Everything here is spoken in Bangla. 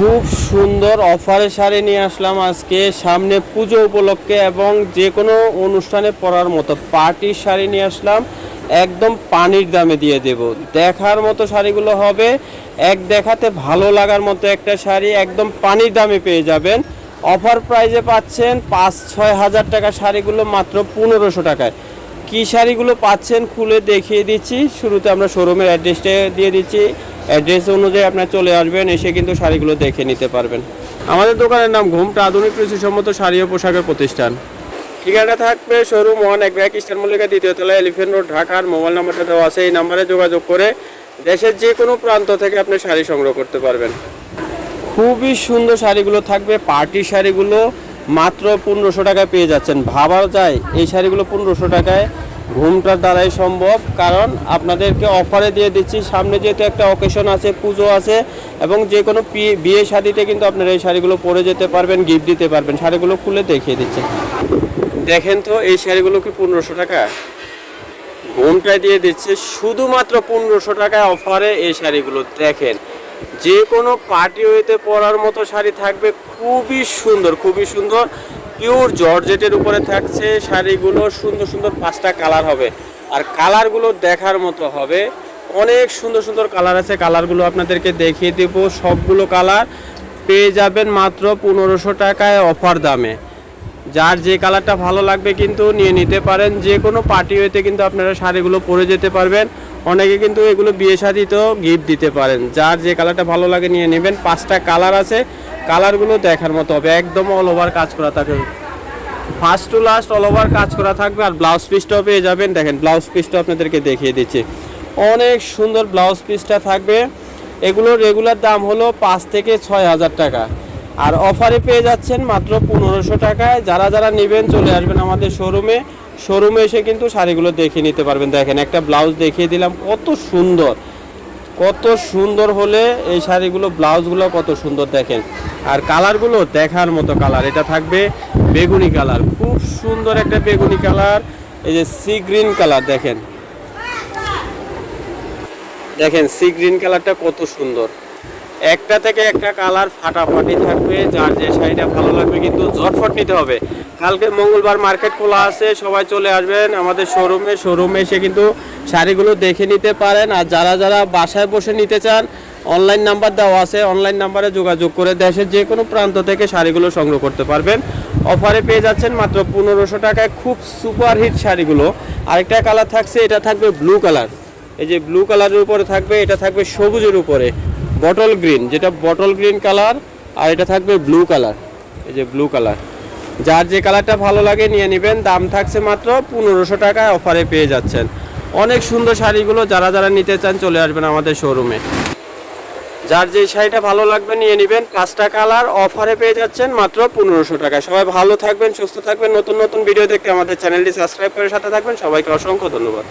খুব সুন্দর অফারে শাড়ি নিয়ে আসলাম আজকে। সামনে পুজো উপলক্ষে এবং যে কোনো অনুষ্ঠানে পরার মতো পার্টির শাড়ি নিয়ে আসলাম। একদম পানির দামে দিয়ে দেব। দেখার মতো শাড়িগুলো হবে। এক দেখাতে ভালো লাগার মতো একটা শাড়ি, একদম পানির দামে পেয়ে যাবেন। অফার প্রাইজে পাচ্ছেন পাঁচ ছয় হাজার টাকা শাড়িগুলো মাত্র পনেরোশো টাকায়। কি শাড়িগুলো পাচ্ছেন খুলে দেখিয়ে দিচ্ছি। শুরুতে আমরা শোরুমের অ্যাড্রেসটা দিয়ে দিচ্ছি। অ্যাড্রেস অনুযায়ী আপনার চলে আসবেন, এসে কিন্তু শাড়িগুলো দেখে নিতে পারবেন। আমাদের দোকানের নাম ঘুমটা আধুনিক কৃষিসম্মত শাড়ি ও পোশাকের প্রতিষ্ঠান। ঠিকানা থাকবে শোরুম ওয়ান, এক ব্যাগ মল্লিকা দ্বিতীয় তলা, এলিফেন্ট রোড, ঢাকার মোবাইল নাম্বারটা দেওয়া আছে, এই নাম্বারে যোগাযোগ করে দেশের যে কোনো প্রান্ত থেকে আপনি শাড়ি সংগ্রহ করতে পারবেন। খুবই সুন্দর শাড়িগুলো থাকবে, পার্টি শাড়িগুলো মাত্র পনেরোশো টাকায় পেয়ে যাচ্ছেন। ভাবা যায়, এই শাড়িগুলো পনেরোশো টাকায়। ঘুমটার দ্বারাই সম্ভব, কারণ আপনাদেরকে অফারে দিয়ে দিচ্ছি। সামনে যেহেতু একটা অকেশন আছে, পুজো আছে, এবং যে কোনো বিয়ে শাড়িতে কিন্তু আপনারা এই শাড়িগুলো পরে যেতে পারবেন গিফট দিতে পারবেন। শাড়িগুলো খুলে দেখিয়ে দিচ্ছে। দেখেন তো, এই শাড়িগুলো কি পনেরোশো টাকা? ঘুমটায় দিয়ে দিচ্ছে। শুধুমাত্র পনেরোশো টাকায় অফারে এই শাড়িগুলো, দেখেন। যে কোনো পার্টি হইতে পরার মতো শাড়ি থাকবে খুবই সুন্দর খুবই সুন্দর। পিওর জর্জেটের উপরে থাকছে শাড়িগুলো, সুন্দর সুন্দর পাঁচটা কালার হবে। আর কালারগুলো দেখার মতো হবে। অনেক সুন্দর সুন্দর কালার আছে, কালারগুলো আপনাদেরকে দেখিয়ে দেব। সবগুলো কালার পেয়ে যাবেন মাত্র পনেরোশো টাকায় অফার দামে। যার যে কালারটা ভালো লাগবে কিন্তু নিয়ে নিতে পারেন। যে কোনো পার্টি হইতে কিন্তু আপনারা শাড়িগুলো পরে যেতে পারবেন। অনেকে কিন্তু এগুলো বিয়ে শাদিতেও গিফট দিতে পারেন। যার যে কালারটা ভালো লাগে নিয়ে নেবেন, পাঁচটা কালার আছে। কালারগুলো দেখার মতো হবে, একদম অল ওভার কাজ করা থাকবে first to last all over কাজ করা থাকবে আর ব্লাউজ পিসটাও পেয়ে যাবেন। দেখেন ব্লাউজ পিসটা আপনাদেরকে দেখিয়ে দিচ্ছি। অনেক সুন্দর ব্লাউজ পিসটা থাকবে। এগুলোর রেগুলার দাম হলো পাঁচ থেকে ছয় হাজার টাকা। আর অফারে পেয়ে যাচ্ছেন মাত্র পনেরোশো টাকায়। যারা যারা নেবেন, চলে আসবেন আমাদের শোরুমে শোরুমে এসে কিন্তু শাড়িগুলো দেখে নিতে পারবেন। দেখেন, একটা ব্লাউজ দেখিয়ে দিলাম, কত সুন্দর। কত সুন্দর হলে এই শাড়িগুলো, ব্লাউজগুলো কত সুন্দর দেখেন। আর কালারগুলো দেখার মতো কালার, এটা থাকবে বেগুনি কালার। খুব সুন্দর একটা বেগুনি কালার, এই যে সি গ্রিন কালার, দেখেন। দেখেন, সি গ্রিন কালারটা কত সুন্দর। একটা থেকে একটা কালার ফাটাফাটি থাকবে, যার যে শাড়িটা ভালো লাগবে কিন্তু ঝটফট নিতে হবে। কালকে মঙ্গলবার মার্কেট খোলা আছে, সবাই চলে আসবেন আমাদের শোরুমে। শোরুমে এসে কিন্তু শাড়িগুলো দেখে নিতে পারেন। আর যারা যারা বাসায় বসে নিতে চান অনলাইন নাম্বার দেওয়া আছে অনলাইন নাম্বারে যোগাযোগ করে দেশের যে কোনো প্রান্ত থেকে শাড়িগুলো সংগ্রহ করতে পারবেন। অফারে পেয়ে যাচ্ছেন মাত্র পনেরোশো টাকায় খুব সুপার হিট শাড়িগুলো। আরেকটা কালার থাকছে, এটা থাকবে ব্লু কালার এই যে ব্লু কালারের উপরে থাকবে, এটা থাকবে সবুজের উপরে। বটল গ্রিন যেটা বটল গ্রিন কালার আর এটা থাকবে ব্লু কালার এই যে ব্লু কালার যার যে কালারটা ভালো লাগে নিয়ে নেবেন, দাম থাকছে মাত্র পনেরোশো টাকায় অফারে পেয়ে যাচ্ছেন। অনেক সুন্দর শাড়িগুলো যারা যারা নিতে চান চলে আসবেন আমাদের শোরুমে যার যে শাড়িটা ভালো লাগবে নিয়ে নেবেন, পাঁচটা কালার অফারে পেয়ে যাচ্ছেন মাত্র পনেরোশো টাকায়। সবাই ভালো থাকবেন, সুস্থ থাকবেন, নতুন নতুন ভিডিও দেখতে আমাদের চ্যানেলটি সাবস্ক্রাইব করে সাথে থাকবেন। সবাইকে অসংখ্য ধন্যবাদ।